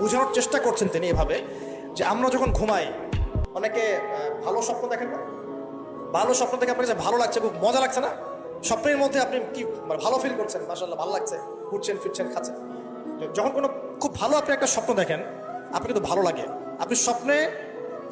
বোঝানোর চেষ্টা করছেন তিনি এভাবে, যে আমরা যখন ঘুমাই, অনেকে ভালো স্বপ্ন দেখেন না? ভালো স্বপ্ন দেখে আপনার কাছে ভালো লাগছে খুব মজা লাগছে না? স্বপ্নের মধ্যে আপনি কি মানে ভালো ফিল করছেন? মাসাল্লাহ ভালো লাগছে। ঘুরছেন, ফিরছেন, খাচ্ছেন। যখন কোনো খুব ভালো আপনি একটা স্বপ্ন দেখেন, আপনি কিন্তু ভালো লাগে। আপনি স্বপ্নে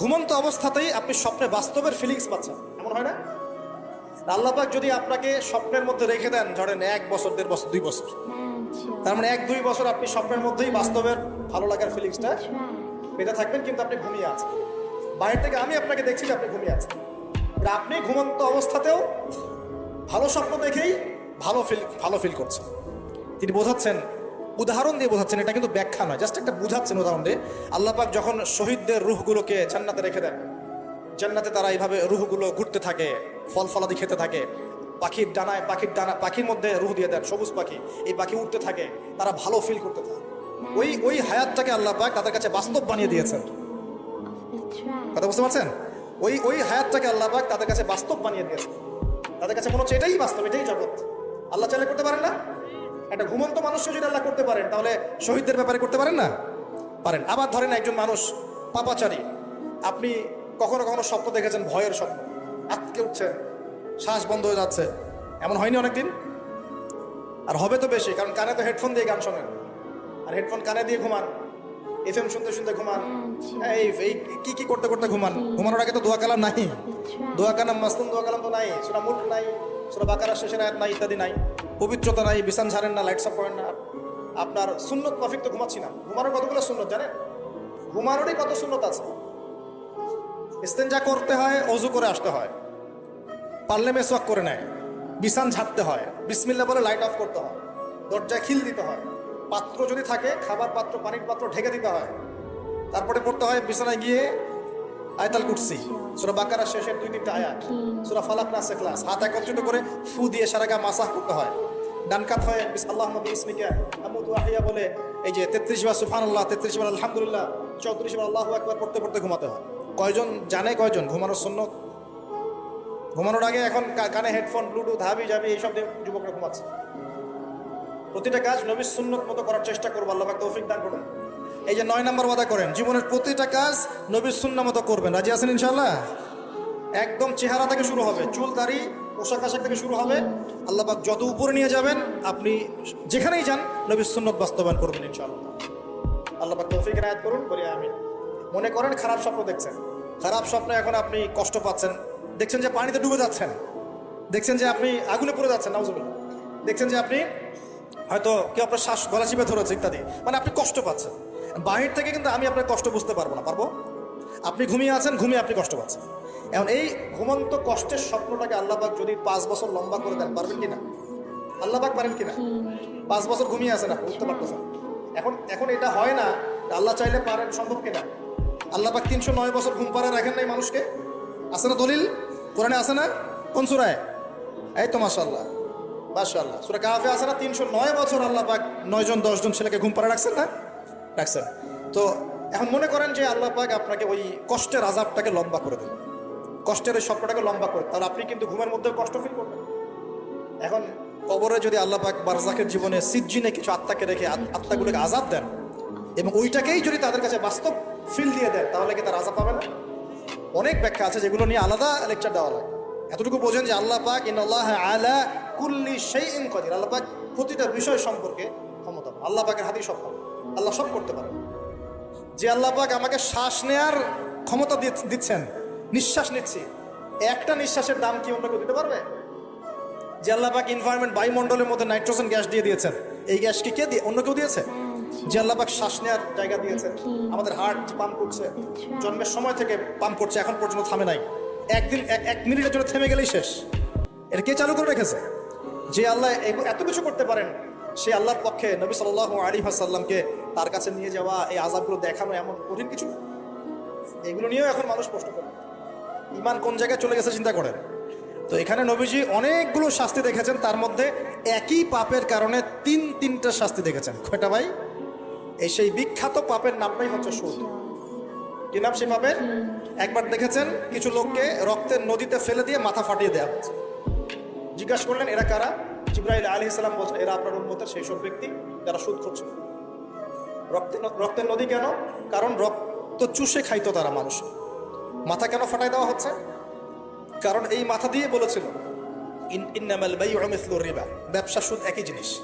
ঘুমন্ত অবস্থাতেই আপনি স্বপ্নে বাস্তবের ফিলিংস পাচ্ছেন। এমন হয় না? আল্লাপাক যদি আপনাকে স্বপ্নের মধ্যে রেখে দেন, ধরেন এক বছর, দেড় বছর, দুই বছর তার মানে এক দুই বছর আপনি স্বপ্নের মধ্যেই বাস্তবের ভালো লাগার ফিলিংসটা পেতে থাকবেন কিন্তু আপনি ঘুমিয়ে আছেন। বাইরে থেকে আমি আপনাকে দেখছি যে আপনি ঘুমিয়ে আছেন। আপনি ঘুমন্ত অবস্থাতেও ভালো স্বপ্ন দেখেই ভালো ফিল ভালো ফিল করছেন। তিনি বোঝাচ্ছেন উদাহরণ দিয়ে বোঝাচ্ছেন এটা কিন্তু ব্যাখ্যা নয় জাস্ট একটা বুঝাচ্ছেন উদাহরণ দিয়ে। আল্লাপাক যখন শহীদদের রুহগুলোকে জান্নাতে রেখে দেন জান্নাতে তারা এইভাবে রুহগুলো ঘুরতে থাকে ফল ফলাদি খেতে থাকে পাখির ডানায় পাখির ডানা পাখির মধ্যে রুহ দিয়ে দেন সবুজ পাখি। এই পাখি উঠতে থাকে তারা ভালো ফিল করতে থাকে। ওই ওই হায়াতটাকে আল্লাহ পাক তাদের কাছে বাস্তব বানিয়ে দিয়েছেন। কথা বুঝতে পারছেন? ওই ওই হায়াতটাকে আল্লাহ পাক তাদের কাছে বাস্তব বানিয়ে দিয়েছেন। তাদের কাছে মনে হচ্ছে এটাই বাস্তব এটাই জগৎ। আল্লাহ চাইলে করতে পারেন না? একটা ঘুমন্ত মানুষকে যদি আল্লাহ করতে পারেন তাহলে শহীদদের ব্যাপারে করতে পারেন না? পারেন। আবার ধরেন একজন মানুষ পাপাচারী। আপনি কখনো কখনো স্বপ্ন দেখেছেন ভয়ের স্বপ্ন। আটকে উঠছেন। শ্বাস বন্ধ হয়ে যাচ্ছে। এমন হয়নি অনেকদিন? আর হবে তো বেশি কারণ কানে তো হেডফোন দিয়ে গান শোনেন। আর হেডফোন কানে দিয়ে ঘুমান। এফ এম শুনতে শুনতে ঘুমান। এই এই কি কি করতে করতে ঘুমান? ঘুমানোর আগে তো দোয়া কালাম নাই। দোয়া কালাম মাসলুম দোয়া কালাম তো নাই। সুরা মুল্ক নাই সুরা বাকারা শেষের আয়াত নাই ইত্যাদি নাই। পবিত্রতা নাই বিছান ছাড়েন না লাইট সাপ করেন না। আপনার সুন্নত মাফিক তো ঘুমাচ্ছি না। ঘুমানোর কতগুলো সুন্নত জানেন? ঘুমানোরই কত সুন্নত আছে? ইস্তেঞ্জা করতে হয় অজু করে আসতে হয়। পারলে মেসওয়াক করে নেয়। বিছান ঝাড়তে হয়। বিসমিল্লা বলে লাইট অফ করতে হয়। দরজায় খিল দিতে হয়। পাত্র যদি থাকে খাবার পাত্র পানির পাত্র ঢেকে দিতে হয়। তারপরে পড়তে হয় বিছানায় গিয়ে আয়তাল কুটসি সুরা বাকারা শেষের দুই তিনটা আয়াত। সুরা ফালাক নাসে ক্লাস হাত একত্রিত করে ফু দিয়ে সারা গা মাসাহ করতে হয়। ডান কাত হয়ে আল্লাহ নবী ইসমিকা আমুদ ওয়াহিয়া বলে এই যে তেত্রিশ বার সুফান আল্লাহ তেত্রিশ বার আলহামদুলিল্লাহ চৌত্রিশ বার আল্লাহ একবার পড়তে পড়তে ঘুমাতে হয়। কয়জন জানে কয়জন? ঘুমানোর সুন্নত ঘুমানোর আগে এখন কানে হেডফোন ব্লুটুথ হাবি যাবি এইসব যুবকরা ঘুমাচ্ছে। প্রতিটা কাজ নবীর সুন্নত মতো করার চেষ্টা করব, আল্লাহ তৌফিক দান করুন। এই যে নয় নম্বর ওয়াদা করেন, জীবনের প্রতিটা কাজ নবীর সুন্না মতো করবেন। রাজি আছেন ইনশাল্লাহ একদম চেহারা থেকে শুরু হবে, চুল, দাড়ি, পোশাক, আশাক থেকে শুরু হবে। আল্লাহ পাক যত উপরে নিয়ে যাবেন, আপনি যেখানেই যান, নবীর সুন্নত বাস্তবায়ন করবেন ইনশাআল্লাহ। আল্লাহ পাক তৌফিক রায়াত করুন, বলি আমি মনে করেন খারাপ স্বপ্ন দেখছেন। খারাপ স্বপ্নে এখন আপনি কষ্ট পাচ্ছেন দেখছেন যে পানিতে ডুবে যাচ্ছেন। দেখছেন যে আপনি আগুনে পড়ে যাচ্ছেন, নাউজুবিল্লাহ। দেখছেন যে আপনি হয়তো কেউ আপনার শ্বাস গলা চিপে ধরেছে ইত্যাদি। মানে আপনি কষ্ট পাচ্ছেন। বাহির থেকে কিন্তু আমি আপনার কষ্ট বুঝতে পারব না, পারব? আপনি ঘুমিয়ে আছেন, ঘুমিয়ে আপনি কষ্ট পাচ্ছেন। এখন এই ঘুমন্ত কষ্টের স্বপ্নটাকে আল্লাহবাক যদি পাঁচ বছর লম্বা করে দেন, পারবেন কিনা আল্লাহবাক পারেন কিনা পাঁচ বছর ঘুমিয়ে আছেন আপনি, বুঝতে পারতেছেন? এখন এখন এটা হয় না আল্লাহ চাইলে পারেন, সম্ভব কিনা আল্লাহবাক তিনশো নয় বছর ঘুম পাড়া রাখেন নাই মানুষকে? আছে না দলিল? কোরআনে আছে না? কোন সুরায়? এই তো মাশাল্লাহ মাশাল্লাহ সুরা কাহাফে আছে না? তিনশো নয় বছর আল্লাহ পাক নয়জন, দশজন ছেলেকে ঘুম পাড়া রাখছেন না? রাখছেন। তো এখন মনে করেন যে আল্লাহ পাক আপনাকে ওই কষ্টের আজাবটাকে লম্বা করে দিলেন। কষ্টের ওই স্বপ্নটাকে লম্বা করে তাহলে আপনি কিন্তু ঘুমের মধ্যে কষ্ট ফিল করবেন। এখন কবরে যদি আল্লাহ পাক বারজাকের জীবনে সিজ্জিনে কিছু আত্মাকে রেখে আত্মাগুলোকে আজাদ দেন এবং ওইটাকেই যদি তাদের কাছে বাস্তব ফিল দিয়ে দেন, তাহলে কি তার আজাদ পাবে না? অনেক ব্যাখ্যা আছে যেগুলো নিয়ে আলাদা লেকচার দেওয়া লাগে এতটুকু বোঝেন যে আল্লাহ পাক ইন আল্লাহ আলা কুল্লি সেই ইন কদির। আল্লাহ পাক প্রতিটা বিষয় সম্পর্কে ক্ষমতা আল্লাহ পাকের হাতেই সব। আল্লাহ সব করতে পারে যে আল্লাহ পাক আমাকে শ্বাস নেয়ার ক্ষমতা দিচ্ছেন, নিঃশ্বাস নিচ্ছি, একটা নিঃশ্বাসের দাম কি অন্য দিতে পারবে? যে আল্লাহ পাক এনভায়রনমেন্ট বায়ুমণ্ডলের মধ্যে নাইট্রোজেন গ্যাস দিয়ে দিয়েছেন, এই গ্যাস কি কে দিয়ে অন্য কেউ দিয়েছে? যে আল্লাহ পাক শ্বাস নেওয়ার জায়গা দিয়েছেন আমাদের হার্ট পাম্প করছে জন্মের সময় থেকে পাম্প করছে এখন পর্যন্ত থামে নাই। একদিন এক- এক মিনিটের জন্য থেমে গেলেই শেষ। এটা কে চালু করে রেখেছে? যে আল্লাহ এত কিছু করতে পারেন সে আল্লাহর পক্ষে নবী সাল আলী হাসাল্লামকে তার কাছে নিয়ে যাওয়া এই আজাবগুলো দেখানো এমন কঠিন কিছু? এগুলো নিয়েও এখন মানুষ প্রশ্ন করে। ইমান কোন জায়গায় চলে গেছে চিন্তা করেন। তো এখানে নবীজি অনেকগুলো শাস্তি দেখেছেন তার মধ্যে একই পাপের কারণে তিন তিনটা শাস্তি দেখেছেন। কয়টা ভাই? এই সেই বিখ্যাত পাপের নামটাই হচ্ছে সুদ। কি নাম সেই পাপের? একবার দেখেছেন? কিছু লোককে রক্তের নদীতে ফেলে দিয়ে মাথা ফাটিয়ে দেওয়া হচ্ছে। জিজ্ঞাসা করলেন এরা কারা? জিব্রাইল আলী ইসলাম বলছেন এরা আপনার উন্মতের সেই সব ব্যক্তি যারা সুদ করছে। রক্তের রক্তের নদী কেন? কারণ রক্ত চুষে খাইতো তারা মানুষ। মাথা কেন ফাটাই দেওয়া হচ্ছে? কারণ এই মাথা দিয়ে বলেছিল ইন- ইন্নামাল বাইউ মিসলুর রিবা। ব্যবসা সুদ একই জিনিস।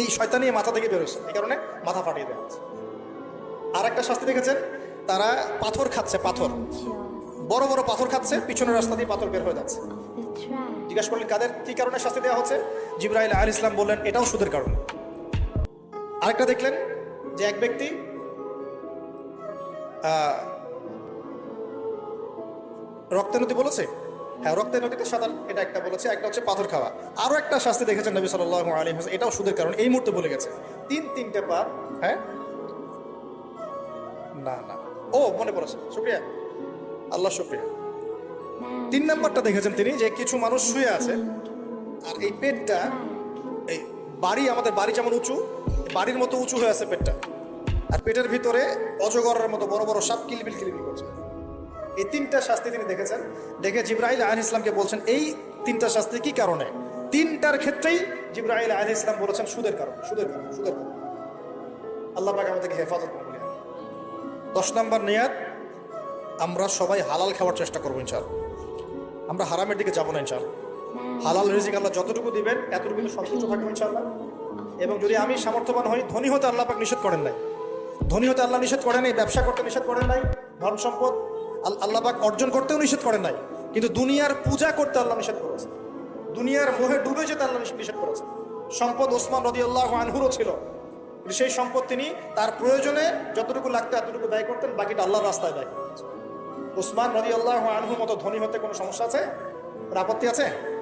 এই শয়তানি মাথা থেকে বেরোচ্ছে এই কারণে মাথা ফাটিয়ে দেওয়া হচ্ছে আর একটা শাস্তি দেখেছেন? তারা পাথর খাচ্ছে, পাথর। বড় বড় পাথর খাচ্ছে, পিছনের রাস্তা দিয়ে পাথর বের হয়ে যাচ্ছে। জিজ্ঞাসা করলেন, কাদের? কি কারণে শাস্তি দেওয়া হচ্ছে? জিব্রাইল আল ইসলাম বললেন, এটাও সুদের কারণে। আরেকটা দেখলেন যে এক ব্যক্তি নদী বলেছে হ্যাঁ রক্তের নদীতে সাঁতার এটা একটা বলেছে, একটা হচ্ছে পাথর খাওয়া। আরও একটা শাস্তি দেখেছেন নবী সাল্লাহ আলী হাসান এটাও সুদের কারণ, এই মুহূর্তে বলে গেছে। তিন, তিনটে পাপ হ্যাঁ? না না। ও, মনে পড়েছে। শুক্রিয়া আল্লাহ শুক্রিয়া তিন নাম্বারটা দেখেছেন তিনি যে কিছু মানুষ শুয়ে আছে, আর এই পেটটা, এই বাড়ি, আমাদের বাড়ি যেমন উঁচু, বাড়ির মতো উঁচু হয়ে আছে পেটটা। আর পেটের ভিতরে অজগরের মতো বড় বড় সাপ কিলবিল কিলবিল করছে। এই তিনটা শাস্তি তিনি দেখেছেন। দেখে জিব্রাহিল আহ ইসলামকে বলছেন এই তিনটা শাস্তি কি কারণে? তিনটার ক্ষেত্রেই জিব্রাহিল আহ ইসলাম বলেছেন সুদের কারণ সুদের কারণ সুদের কারণ। আল্লাহ পাক আমাদেরকে হেফাজত দশ নম্বর নিয়াত আমরা সবাই হালাল খাওয়ার চেষ্টা করব ইনশাআল্লাহ। আমরা হারামের দিকে যাব না ইনশাআল্লাহ। হালাল রিজিক আল্লাহ যতটুকু দিবেন এতটুকু কিন্তু সন্তুষ্ট থাকব ইনশাআল্লাহ। এবং যদি আমি সামর্থ্যবান হই ধনী হতে আল্লাহ পাক নিষেধ করেন নাই। ধনী হতে আল্লাহ নিষেধ করেন নাই ব্যবসা করতে নিষেধ করেন নাই ধন সম্পদ আল- আল্লাহ পাক অর্জন করতেও নিষেধ করেন নাই। কিন্তু দুনিয়ার পূজা করতে আল্লাহ নিষেধ করেছে দুনিয়ার মোহে ডুবে যেতে আল্লাহ নিষেধ- করেছে সম্পদ ওসমান রদি আল্লাহ আনহুরও ছিল। সেই সম্পদ তিনি তার প্রয়োজনে যতটুকু লাগতে এতটুকু ব্যয় করতেন, বাকিটা আল্লাহর রাস্তায় ব্যয় করতেন ওসমান রদি আল্লাহ আনহুর মতো ধনী হতে কোনো সমস্যা আছে? আপত্তি আছে?